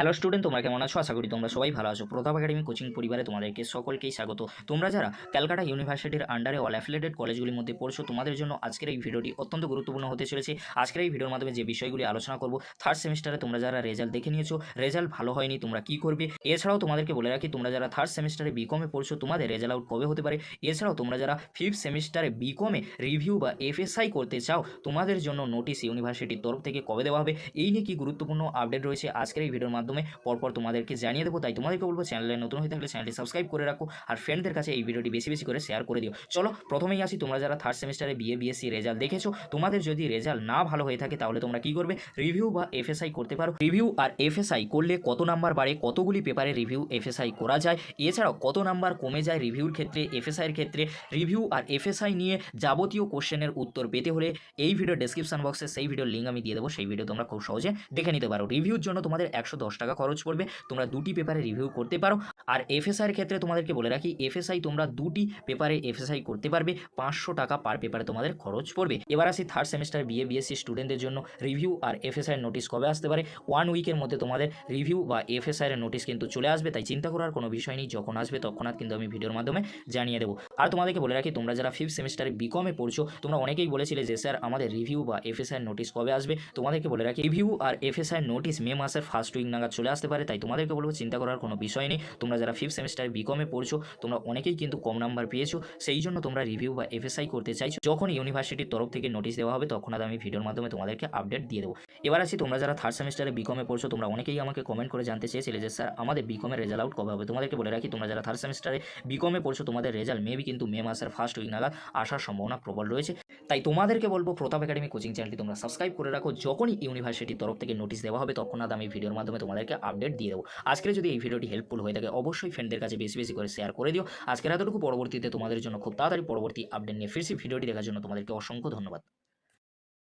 Hello student তোমরা কেমন আছো? আশা করি তোমরা সবাই ভালো আছো। প্রতাপ একাডেমি কোচিং পরিবারে তোমাদেরকে সকলকেই স্বাগত। তোমরা যারা ক্যালকাটা ইউনিভার্সিটির আন্ডারে অল অ্যাফিলেটেড কলেজগুলির মধ্যে পড়ছো, তোমাদের জন্য আজকের এই ভিডিওটি অত্যন্ত গুরুত্বপূর্ণ হতে চলেছে। আজকের এই ভিডিওর মাধ্যমে যে বিষয়গুলি আলোচনা করব থার্ড সেমিস্টারে তোমরা যারা রেজাল্ট দেখে নিয়েছো রেজাল্ট ভালো হয়নি, তোমরা কি করবে? এছাড়াও তোমাদেরকে বলে রাখি, তোমরা যারা থার্ড সেমিস্টারে বিকমে পড়ছো, তোমাদের রেজাল্ট আউট কবে হতে পারে? এছাড়াও তোমরা যারা ফিফথ সেমিস্টারে বিকমে রিভিউ বা এফএসআই করতে চাও, তোমাদের জন্য নোটিশ ইউনিভার্সিটির তরফ থেকে কবে দেওয়া হবে? এই নিয়ে কি গুরুত্বপূর্ণ আপডেট রয়েছে আজকের এই ভিডিওর মাধ্যমে। পরপর তোমাদেরকে জানিয়ে দেবো। তাই তোমাদেরকে বলব, চ্যানেলে নতুন হয়ে থাকলে চ্যানেলটি সাবস্ক্রাইব করে রাখো আর ফ্রেন্ডদের কাছে এই ভিডিওটি বেশি বেশি করে শেয়ার করে দিও। চলো, প্রথমেই আসি। তোমরা যারা থার্ড সেমিস্টারে বিএ বিএসসি রেজাল্ট দেখেছ, তোমাদের যদি রেজাল্ট না ভালো হয়ে থাকে, তাহলে তোমরা কি করবে? রিভিউ বা এফএসআই করতে পারো। রিভিউ আর এফএসআই করলে কত নাম্বার বাড়ে, কতগুলি পেপারে রিভিউ এফএসআই করা যায়? এছাড়াও কত নাম্বার কমে যায় রিভিউর ক্ষেত্রে এফএসআইয়ের ক্ষেত্রে? রিভিউ আর এফএসআই নিয়ে যাবতীয় কোশ্চেনের উত্তর পেতে হলে এই ভিডিও ডেসক্রিপশন বক্সে সেই ভিডিওর লিঙ্ক আমি দিয়ে দেবো। সেই ভিডিও তোমরা খুব সহজে দেখে নিতে পারো। রিভিউর জন্য তোমাদের একশো দশ টাকা খরচ পড়বে। তোমরা দুটি পেপারে রিভিউ করতে পারো। আর এফএসআইয়ের ক্ষেত্রে তোমাদেরকে বলে রাখি এফএসআই তোমরা দুটি পেপারে এফএসআই করতে পারবে। পাঁচশো টাকা পার পেপারে তোমাদের খরচ পড়বে। এবার আসি থার্ড সেমিস্টার বিএ বিএসসি স্টুডেন্টদের জন্য। রিভিউ আর এফএসআই নোটিশ কবে আসতে পারে? ওয়ান উইকের মধ্যে তোমাদের রিভিউ বা এফএসআই এর নোটিশ কিন্তু চলে আসবে। তাই চিন্তা করার কোনো বিষয় নেই। যখন আসবে তৎক্ষণাৎ কিন্তু আমি ভিডিওর মাধ্যমে জানিয়ে দেবো। আর তোমাদেরকে বলে রাখি, তোমরা যারা ফিফথ সেমিস্টারে বিকমে পড়ছো, তোমরা অনেকেই বলেছিলে যে, স্যার, আমাদের রিভিউ বা এফএসআই নোটিশ কবে আসবে? তোমাদেরকে বলে রাখি রিভিউ আর এফএসআই নোটিশ মে মাসের ফার্স্ট উইক নাগাদ চলে আসতে পারে, তাই তোমাদেরকে বলব চিন্তা করার কোনো বিষয় নেই। তোমরা যারা ফিফথ সেমিস্টারে বিকমে পড়ছো, তোমরা অনেকেই কিন্তু কম নাম্বার পেয়েছ। সেই জন্য তোমরা রিভিউ বা এফএসআই করতে চাইছো। যখন ইউনিভার্সিটির তরফ থেকে নোটিশ দেওয়া হবে, তখন আমি ভিডিওর মাধ্যমে তোমাদেরকে আপডেট দিয়ে দেবো। এবার আসি, তোমরা যারা থার্ড সেমিস্টারে বিকমে পড়ছো, তোমরা অনেকেই আমাকে কমেন্ট করে জানতে চেয়েছিলে যে, স্যার, আমাদের বিকমের রেজাল্ট আউট কবে হবে? তোমাদেরকে বলে রাখি, তোমরা যারা থার্ড সেমিস্টারে বিকমে পড়ছো, তোমাদের রেজাল্ট মেবি কিন্তু মে মাসের ফার্স্ট উইক নাগাদ আসার সম্ভাবনা প্রবল রয়েছে। তাই তোমাদেরকে বলব প্রতাপ একাডেমি কোচিং চ্যানেলটি তোমরা সাবস্ক্রাইব করে রাখো। যখনই ইউনিভার্সিটির তরফ থেকে নোটিশ দেওয়া হবে তখন আমি ভিডিওর মাধ্যমে তোমাদেরকে আপডেট দিয়ে দেবো। আজকের যদি এই ভিডিওটি হেল্পফুল হয়ে থাকে, অবশ্যই ফ্রেন্ডদের কাছে বেশি বেশি করে শেয়ার করে দিও। আজকের এতটুকু। পরবর্তীতে তোমাদের জন্য খুব তাড়াতাড়ি পরবর্তী আপডেট নিয়ে ফিরছি। ভিডিওটি দেখার জন্য তোমাদেরকে অসংখ্য ধন্যবাদ।